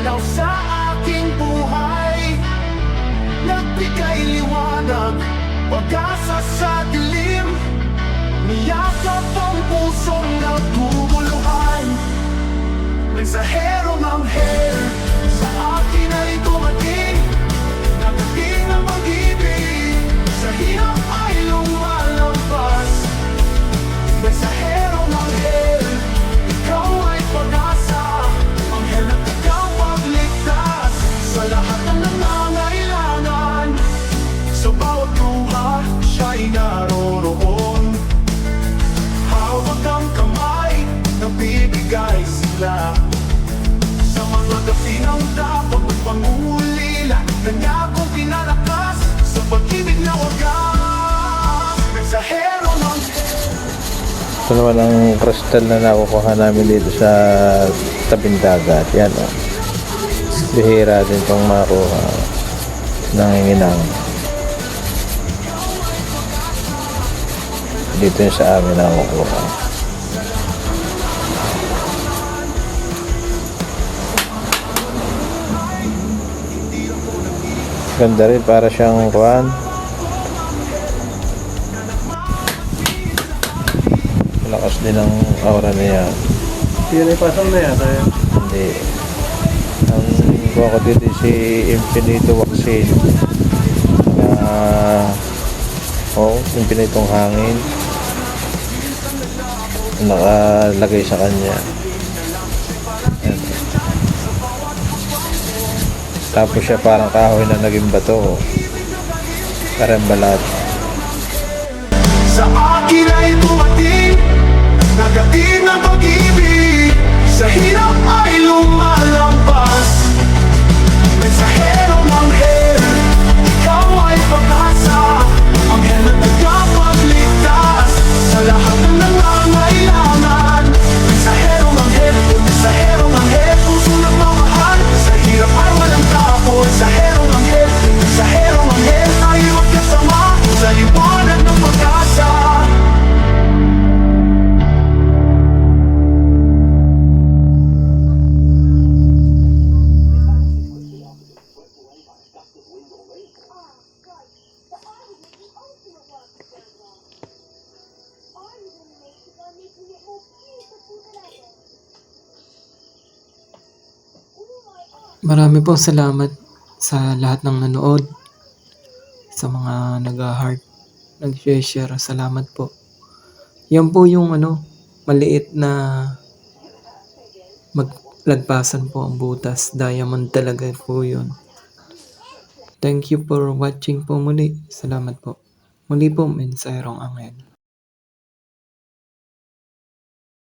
Araw sa aking buhay. Nagbigay liwanag Pagkasa sa dilim. Niyakap ang pusong nagmumuluhan Mensahe Siya'y naroroon Hawak ang kamay Nabibigay sila Sa mga dafinang dapat Magpangulila Kanya kong pinalakas Sa pag-ibig na wagas Mensahero ng Ito naman ang crystal na nakukuha namin dito sa tabing dagat. Yan o. Bihira din itong makuha. Nanginginang. Dito yung sa amin nakukuha. Ganda rin para siyang kuhan. Malakas din ang aura niya. Yun ay pasang na yata yun. Hindi. Ang kuha ko dito si Infinito Vaccine. Na oh, infinitong hangin. Nakalagay sa kanya. Tapos siya parang kahoy na naging bato. Parang balat. Sa akin ay dumating Nagating ang pag-ibig Marami pong salamat sa lahat ng nanood. Sa mga nag-heart, nag-share, salamat po. Yan po yung ano, maliit na maglagpasan po ang butas. Diamond talaga po yun. Thank you for watching po muli. Salamat po. Muli po, Mensayarong Angel.